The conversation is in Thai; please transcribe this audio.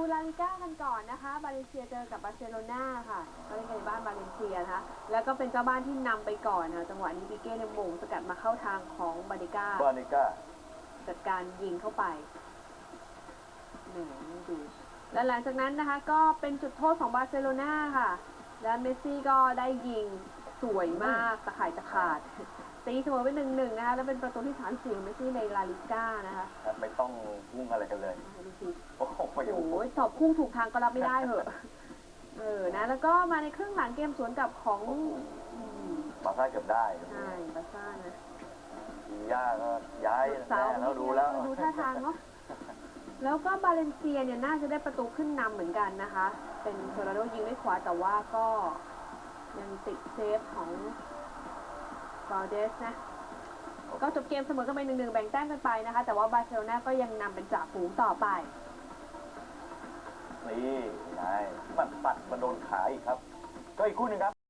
ลิก้ากันก่อนนะคะ บาเลนเซียเจอกับบาร์เซโลนาค่ะก็เล่นกันในบ้านบาเลนเซียนะคะ แล้วก็เป็นเจ้าบ้านที่นำไปก่อนนะจังหวะนี้ปิเก้ในยหม่งสกัดมาเข้าทางของบาลิก้าบานิก้าจัดการยิงเข้าไปแหมดูและหลังจากนั้นนะคะก็เป็นจุดโทษของบาร์เซโลนาค่ะ และเมสซี่ก็ได้ยิงสวยมากตะข่ายจะขาด ตีเสมอเป็นหนึ่งหนึ่งนะคะและเป็นประตูที่สามสี่ของเมสซี่ในลาลิก้านะคะไม่ต้องยุ่งอะไรกันเลยดูสิโอ้โหไม่โอ้ยุ่งโหสอบพุ่งถูกทางก็รับไม่ได้เหอะเออนะแล้วก็มาในครึ่งหลังเกมสวนกลับของอืมบาร์ซ่าเกือบได้ใช่บาร์ซ่านะทีย่าก็ย้ายเสาแน่แล้วดูแล้วดูท่าทางเนาะแล้วก็บาเลนเซียเนี่ยน่าจะได้ประตูขึ้นนำเหมือนกันนะคะ เป็นโซราโดยิงด้วยขวาแต่ว่าก็ยังติดเซฟของ กอเดสนะ ก็จบเกมเสมอกันไปหนึ่งหนึ่งแบ่งแต้มกันไปนะคะ แต่ว่าบาร์เซโลนาก็ยังนำเป็นจ่าฝูงต่อไป นี่ไงมันปัดมาโดนขาอีกครับ ก็อีกคู่หนึ่งครับ